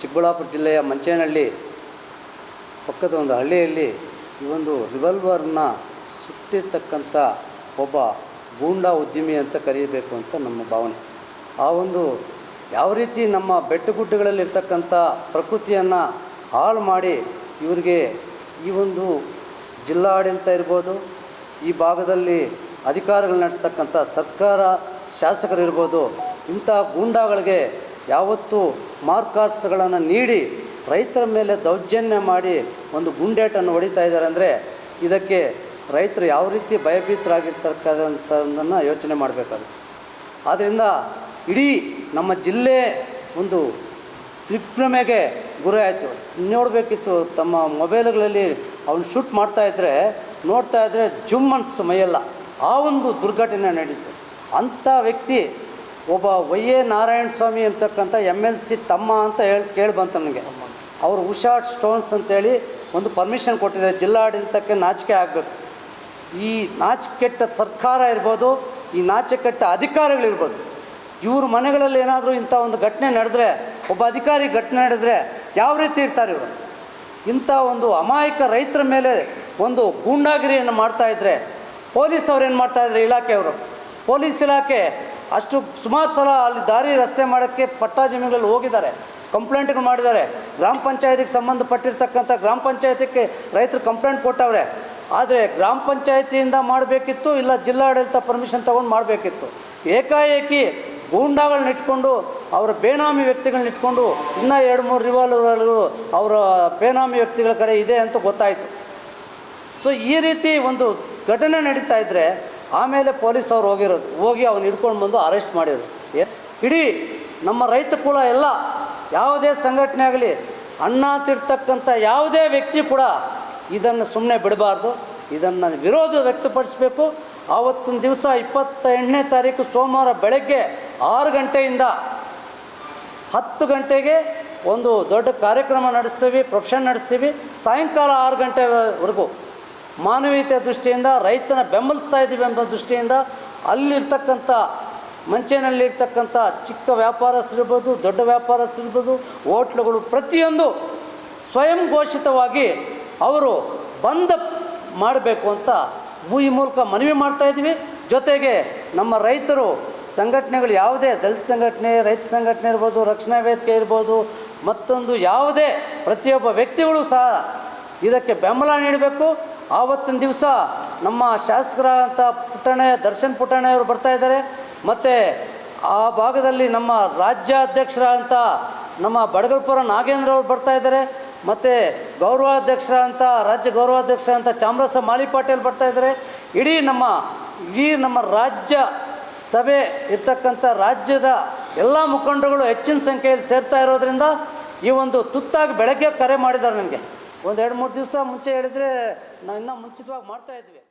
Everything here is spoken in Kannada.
ಚಿಕ್ಕಬಳ್ಳಾಪುರ ಜಿಲ್ಲೆಯ ಮಂಚೇನಹಳ್ಳಿ ಪಕ್ಕದ ಒಂದು ಹಳ್ಳಿಯಲ್ಲಿ ಈ ಒಂದು ರಿವಲ್ವರ್ನ ಸುಟ್ಟಿರ್ತಕ್ಕಂಥ ಒಬ್ಬ ಗೂಂಡಾ ಉದ್ಯಮಿ ಅಂತ ಕರೀಬೇಕು ಅಂತ ನಮ್ಮ ಭಾವನೆ. ಆ ಒಂದು ಯಾವ ರೀತಿ ನಮ್ಮ ಬೆಟ್ಟಗುಡ್ಡಗಳಲ್ಲಿರ್ತಕ್ಕಂಥ ಪ್ರಕೃತಿಯನ್ನು ಹಾಳು ಮಾಡಿ ಇವರಿಗೆ ಈ ಒಂದು ಜಿಲ್ಲಾಡಳಿತ ಇರ್ಬೋದು, ಈ ಭಾಗದಲ್ಲಿ ಅಧಿಕಾರಿಗಳು ನಡೆಸ್ತಕ್ಕಂಥ ಸರ್ಕಾರ ಶಾಸಕರಿರ್ಬೋದು ಇಂಥ ಗೂಂಡಾಗಳಿಗೆ ಯಾವತ್ತೂ ಮಾರ್ಕಾಸ್ಗಳನ್ನು ನೀಡಿ ರೈತರ ಮೇಲೆ ದೌರ್ಜನ್ಯ ಮಾಡಿ ಒಂದು ಗುಂಡೇಟನ್ನು ಹೊಡಿತಾ ಇದ್ದಾರೆ ಅಂದರೆ ಇದಕ್ಕೆ ರೈತರು ಯಾವ ರೀತಿ ಭಯಭೀತರಾಗಿರ್ತಕ್ಕಂಥದ್ದನ್ನು ಯೋಚನೆ ಮಾಡಬೇಕಾಗುತ್ತೆ ಆದ್ದರಿಂದ ಇಡೀ ನಮ್ಮ ಜಿಲ್ಲೆ ಒಂದು ತ್ರಿಪ್ರಮೆಗೆ ಗುರಿ ಆಯಿತು. ನೋಡಬೇಕಿತ್ತು, ತಮ್ಮ ಮೊಬೈಲ್ಗಳಲ್ಲಿ ಅವ್ನು ಶೂಟ್ ಮಾಡ್ತಾ ಇದ್ದರೆ ನೋಡ್ತಾ ಇದ್ದರೆ ಜುಮ್ ಅನಿಸ್ತು ಮೈಯೆಲ್ಲ. ಆ ಒಂದು ದುರ್ಘಟನೆ ನಡೀತು. ಅಂಥ ವ್ಯಕ್ತಿ ಒಬ್ಬ ವೈ ಎ ನಾರಾಯಣ ಸ್ವಾಮಿ ಅಂತಕ್ಕಂಥ ಎಂ ಎಲ್ ಸಿ ತಮ್ಮ ಅಂತ ಹೇಳಿ, ಕೇಳಿ ಬಂತು ನನಗೆ. ಅವರು ಉಷಾ ಸ್ಟೋನ್ಸ್ ಅಂತೇಳಿ ಒಂದು ಪರ್ಮಿಷನ್ ಕೊಟ್ಟಿದ್ದಾರೆ. ಜಿಲ್ಲಾಡಳಿತಕ್ಕೆ ನಾಚಿಕೆ ಆಗಬೇಕು. ಈ ನಾಚಿಕೆಟ್ಟ ಸರ್ಕಾರ ಇರ್ಬೋದು, ಈ ನಾಚಿಕೆಟ್ಟ ಅಧಿಕಾರಿಗಳಿರ್ಬೋದು ಇವ್ರ ಮನೆಗಳಲ್ಲಿ ಏನಾದರೂ ಇಂಥ ಒಂದು ಘಟನೆ ನಡೆದ್ರೆ, ಒಬ್ಬ ಅಧಿಕಾರಿ ಘಟನೆ ನಡೆದ್ರೆ ಯಾವ ರೀತಿ ಇರ್ತಾರೆ ಇವರು? ಇಂಥ ಒಂದು ಅಮಾಯಕ ರೈತರ ಮೇಲೆ ಒಂದು ಗೂಂಡಾಗಿರಿಯನ್ನು ಮಾಡ್ತಾಯಿದ್ರೆ ಪೊಲೀಸ್ ಅವ್ರು ಏನು ಮಾಡ್ತಾ ಇದ್ದಾರೆ ಇಲಾಖೆಯವರು ಪೊಲೀಸ್ ಇಲಾಖೆ ಅಷ್ಟು ಸುಮಾರು ಸಲ ಅಲ್ಲಿ ದಾರಿ ರಸ್ತೆ ಮಾಡೋಕ್ಕೆ ಪಟ್ಟಾ ಜಮೀನುಗಳಲ್ಲಿ ಹೋಗಿದ್ದಾರೆ. ಕಂಪ್ಲೇಂಟ್ಗಳು ಮಾಡಿದ್ದಾರೆ. ಗ್ರಾಮ ಪಂಚಾಯತಿಗೆ ಸಂಬಂಧಪಟ್ಟಿರ್ತಕ್ಕಂಥ ಗ್ರಾಮ ಪಂಚಾಯತಿಗೆ ರೈತರು ಕಂಪ್ಲೇಂಟ್ ಕೊಟ್ಟವ್ರೆ. ಆದರೆ ಗ್ರಾಮ ಪಂಚಾಯತಿಯಿಂದ ಮಾಡಬೇಕಿತ್ತು ಇಲ್ಲ ಜಿಲ್ಲಾಡಳಿತ ಪರ್ಮಿಷನ್ ತೊಗೊಂಡು ಮಾಡಬೇಕಿತ್ತು. ಏಕಾಏಕಿ ಗೂಂಡಾಗಳನ್ನ ಇಟ್ಕೊಂಡು, ಅವರ ಬೇನಾಮಿ ವ್ಯಕ್ತಿಗಳನ್ನ ಇಟ್ಕೊಂಡು ಇನ್ನೂ ಎರಡು ಮೂರು ರಿವಾಲ್ವರ್ಗಳು ಅವರ ಬೇನಾಮಿ ವ್ಯಕ್ತಿಗಳ ಕಡೆ ಇದೆ ಅಂತ ಗೊತ್ತಾಯಿತು. ಸೊ ಈ ರೀತಿ ಒಂದು ಘಟನೆ ನಡೀತಾ ಇದ್ದರೆ ಆಮೇಲೆ ಪೊಲೀಸ್ ಅವ್ರು ಹೋಗಿರೋದು. ಹೋಗಿ ಅವನು ಹಿಡ್ಕೊಂಡು ಬಂದು ಅರೆಸ್ಟ್ ಮಾಡಿದ್ರು. ಏ, ಇಡೀ ನಮ್ಮ ರೈತ ಕುಲ ಎಲ್ಲ ಯಾವುದೇ ಸಂಘಟನೆ ಆಗಲಿ, ಅಣ್ಣ ತಿರ್ತಕ್ಕಂಥ ಯಾವುದೇ ವ್ಯಕ್ತಿ ಕೂಡ ಇದನ್ನು ಸುಮ್ಮನೆ ಬಿಡಬಾರ್ದು. ಇದನ್ನು ವಿರೋಧ ವ್ಯಕ್ತಪಡಿಸಬೇಕು. ಆವತ್ತಿನ ದಿವಸ ಇಪ್ಪತ್ತ ಎಂಟನೇ ತಾರೀಕು ಸೋಮವಾರ ಬೆಳಗ್ಗೆ ಆರು ಗಂಟೆಯಿಂದ ಹತ್ತು ಗಂಟೆಗೆ ಒಂದು ದೊಡ್ಡ ಕಾರ್ಯಕ್ರಮ ನಡೆಸ್ತೀವಿ ಪ್ರೊಫೆಷನ್ ನಡೆಸ್ತೀವಿ. ಸಾಯಂಕಾಲ ಆರು ಗಂಟೆವರೆಗೂ. ಮಾನವೀಯತೆ ದೃಷ್ಟಿಯಿಂದ, ರೈತನ ಬೆಂಬಲಿಸ್ತಾ ಇದ್ದೀವಿ ಎಂಬ ದೃಷ್ಟಿಯಿಂದ ಅಲ್ಲಿರ್ತಕ್ಕಂಥ, ಮಂಚೇನಲ್ಲಿರ್ತಕ್ಕಂಥ ಚಿಕ್ಕ ವ್ಯಾಪಾರಸ್ಥರಿರ್ಬೋದು ದೊಡ್ಡ ವ್ಯಾಪಾರಸ್ಥರಿರ್ಬೋದು ಹೋಟ್ಲುಗಳು ಪ್ರತಿಯೊಂದು ಸ್ವಯಂ ಘೋಷಿತವಾಗಿ ಅವರು ಬಂದ ಮಾಡಬೇಕು ಅಂತ ಈ ಮೂಲಕ ಮನವಿ ಮಾಡ್ತಾ ಇದ್ವಿ ಜೊತೆಗೆ ನಮ್ಮ ರೈತರು ಸಂಘಟನೆಗಳು ಯಾವುದೇ ದಲಿತ ಸಂಘಟನೆ, ರೈತ ಸಂಘಟನೆ ಇರ್ಬೋದು, ರಕ್ಷಣಾ ವೇದಿಕೆ ಇರ್ಬೋದು, ಮತ್ತೊಂದು ಯಾವುದೇ ಪ್ರತಿಯೊಬ್ಬ ವ್ಯಕ್ತಿಗಳು ಸಹ ಇದಕ್ಕೆ ಬೆಂಬಲ ನೀಡಬೇಕು. ಆವತ್ತಿನ ದಿವಸ ನಮ್ಮ ಶಾಸಕರಾದಂಥ ಪುಟ್ಟಣೆ ದರ್ಶನ್ ಪುಟ್ಟಣೆಯವರು ಬರ್ತಾ ಇದ್ದಾರೆ. ಮತ್ತು ಆ ಭಾಗದಲ್ಲಿ ನಮ್ಮ ರಾಜ್ಯಾಧ್ಯಕ್ಷರಾದಂಥ ನಮ್ಮ ಬಡಗಲ್ಪುರ ನಾಗೇಂದ್ರ ಅವರು ಬರ್ತಾ ಇದ್ದಾರೆ. ಮತ್ತು ಗೌರವಾಧ್ಯಕ್ಷರ ಅಂತ ರಾಜ್ಯ ಗೌರವಾಧ್ಯಕ್ಷರ ಅಂತ ಚಾಮರಸ ಮಾಲಿ ಪಾಟೀಲ್ ಬರ್ತಾ ಇದ್ದಾರೆ. ಇಡೀ ನಮ್ಮ, ಈ ನಮ್ಮ ರಾಜ್ಯ ಸಭೆ ಇರ್ತಕ್ಕಂಥ ರಾಜ್ಯದ ಎಲ್ಲ ಮುಖಂಡರುಗಳು ಹೆಚ್ಚಿನ ಸಂಖ್ಯೆಯಲ್ಲಿ ಸೇರ್ತಾ ಇರೋದ್ರಿಂದ ಈ ಒಂದು ತುತ್ತಾಗಿ ಬೆಳಗ್ಗೆ ಕರೆ ಮಾಡಿದ್ದಾರೆ ನನಗೆ. ಒಂದು ಎರಡು ಮೂರು ದಿವಸ ಮುಂಚೆ ಹೇಳಿದ್ರೆ ನಾವು ಇನ್ನೂ ಮುಂಚಿತವಾಗಿ ಮಾಡ್ತಾ ಇದ್ವಿ.